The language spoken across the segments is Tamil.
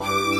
Bye.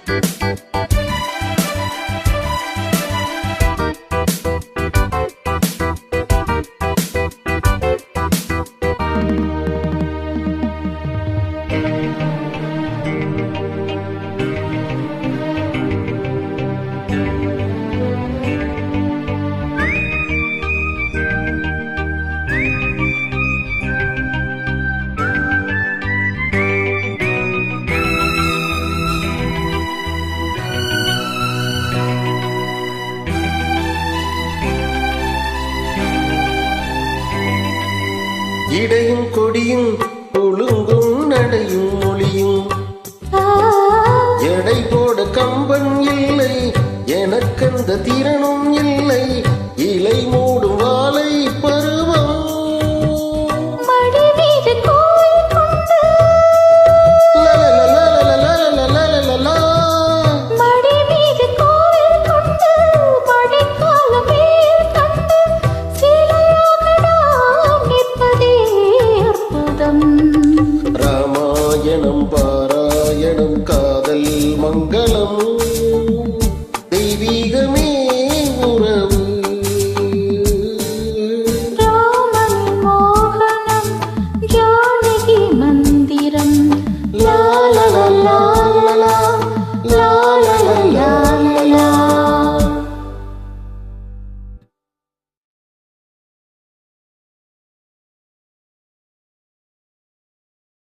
இடையும் கொடியும் ஒழுங்கும் நடையும் மொழியும். எடை போட கம்பன் இல்லை எனக்கந்த திறனும் தெய்வீகமே